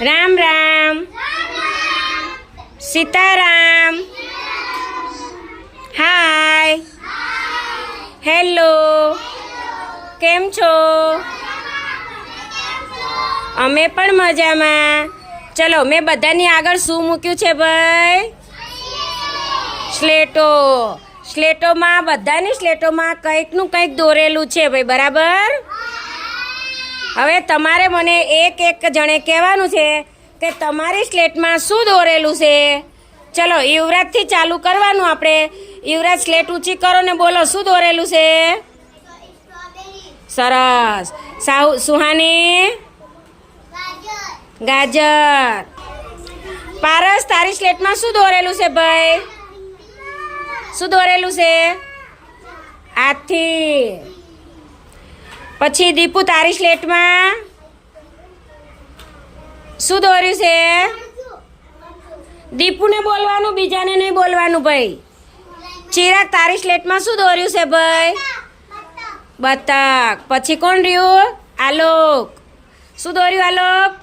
Ram Ram. Sitaram. Hi. Hello. કેમ છો? અમે પણ મજામાં. ચલો, મેં બધાની આગળ શું મૂક્યું છે ભાઈ? સ્લેટો. સ્લેટોમાં, બધાની સ્લેટોમાં કંઈકનું કંઈક દોરેલું છે ભાઈ, બરાબર? હવે તમારે મને એક એક જણે કહેવાનું છે કે તમારી સ્લેટમાં શું દોરેલું છે? ચલો, યુવરાજથી ચાલુ કરવાનું આપણે. યુવરાજ, સ્લેટ ઊંચી કરો ને બોલો, શું દોરેલું છે? સરસ. સાહુ, સુહાની? ગાજર. પારસ, તારી સ્લેટમાં શું દોરેલું છે ભાઈ? શું દોરેલું છે? હાથી પછી દીપુ તારી સ્લેટમાં? શું દોર્યું છે? દીપુને બોલવાનું, બીજાને નહીં બોલવાનું ભાઈ. ચિરાગ, તારી સ્લેટમાં શું દોર્યું છે ભાઈ? બતક. પછી કોણ રહ્યું? આલોક. શું દોર્યું આલોક?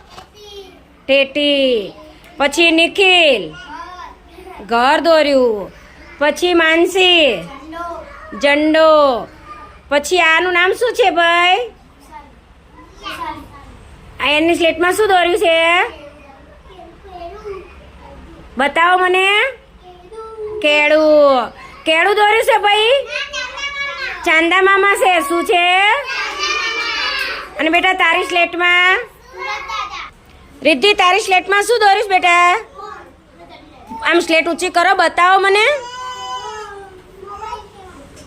ટેટી. પછી નિખિલ. ઘર દોર્યું. પછી માનસી. ઝંડો. પછી આનું નામ શું છે ભાઈ? આ એની સ્લેટમાં શું દોર્યું છે? બતાવો મને. કેળું. કેળું દોર્યું છે ભાઈ? ચાંદા મામા છે. શું છે? અને બેટા તારી સ્લેટમાં? રિદ્ધિ, તારી સ્લેટમાં શું દોર્યું બેટા? આમ સ્લેટ ઊંચી કરો, બતાવો મને.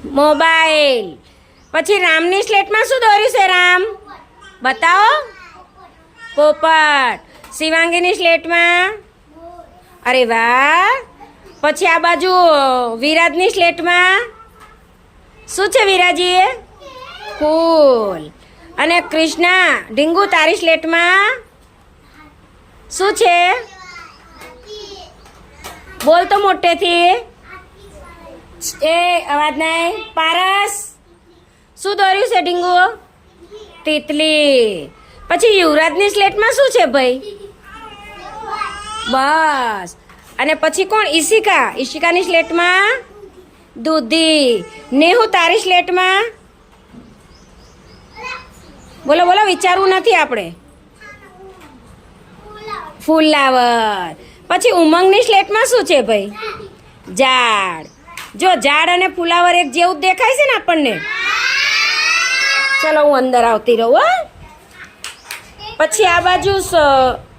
મોબાઈલ. પછી રામની સ્લેટમાં શું દોર્યું છે, રામ? બતાવો. પોપટ. શિવાંગીની સ્લેટમાં અરે વાહ. પછી આ બાજુ વિરાજની સ્લેટમાં શું છે વિરાજી ફૂલ. અને કૃષ્ણા, ઢીંગુ તારી સ્લેટમાં શું છે? બોલ તો મોટેથી. એ અવાજ નહીં. પારસ. શું દોર્યું છે ઢીંગુ તિતલી. પછી યુવરાજની સ્લેટમાં શું છે ભાઈ? બસ. અને પછી કોણ? ઈશિકા. ઈશિકાની સ્લેટમાં દૂધી. નેહુ, તારી સ્લેટમાં બોલો બોલો, વિચારવું નથી આપણે. ફુલાવર. પછી ઉમંગની સ્લેટમાં શું છે ભાઈ? ઝાડ. જો ઝાડ અને ફુલાવર એક જેવું દેખાય છે ને આપણને? ચલો હું અંદર આવતી રહું, હા. પછી આ બાજુ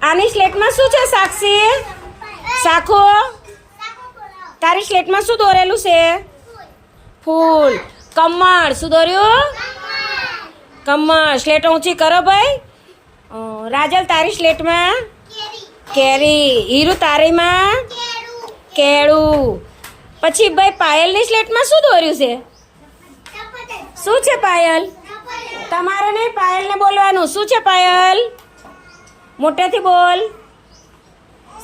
આની સ્લેટમાં શું છે, સાક્ષી? સાખો તારી સ્લેટમાં શું દોરેલું છે? ફૂલ. કમળ. શું દોર્યું? કમળ. સ્લેટ ઊંચી કરો ભાઈ. રાજલ, તારી સ્લેટમાં? કેરી. હીરુ, તારીમાં? કેળું. પછી ભાઈ પાયલની સ્લેટમાં શું દોર્યું છે? શું છે પાયલ? તમારે નહીં, પાયલને બોલવાનું. શું છે પાયલ? મોટેથી બોલ.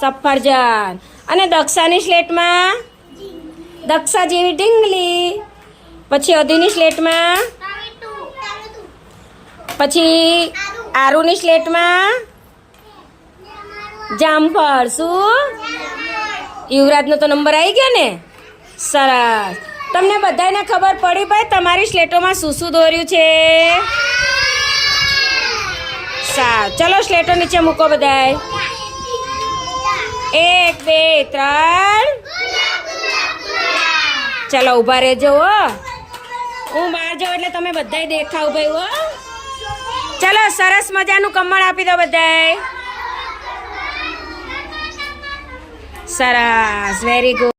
સફરજન. અને દક્ષાની સ્લેટમાં? દક્ષા જેવી ઢીંગલી. પછી અધીની સ્લેટમાં? પછી આરુની સ્લેટમાં? જામફળ. શું? યુવરાજનો તો નંબર આવી ગયો ને? સરસ. તમને બધાને ખબર પડી ભાઈ, તમારી સ્લેટોમાં શું શું દોર્યું છે? સારું ચલો સ્લેટો નીચે મૂકો બધાય. એક, બે, ત્રણ. ચલો, ઊભા રહેજો, હો. હું બહાર જાઉં એટલે તમે બધાય દેખાવ ભાઈ, હો. ચલો, સરસ મજાનું કમળ આપી દો બધાય. સરસ વેરી ગુડ